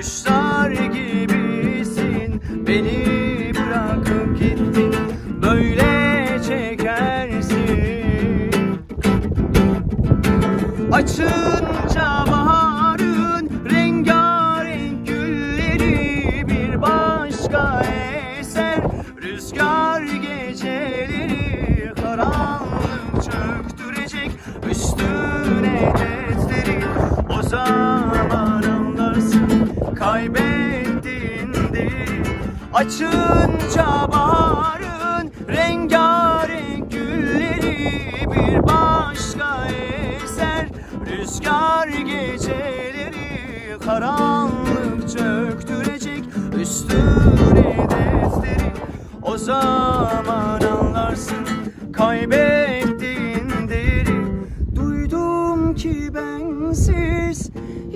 Kuşlar gibisin Beni bırakıp gittin Böyle çekersin. Açınca baharın Açınca baharın rengarenk gülleri bir başka eser. Rüzgar geceleri karanlık çöktürecek üstüne defteri. O zaman anlarsın kaybettiğin deri. Duydum ki bensiz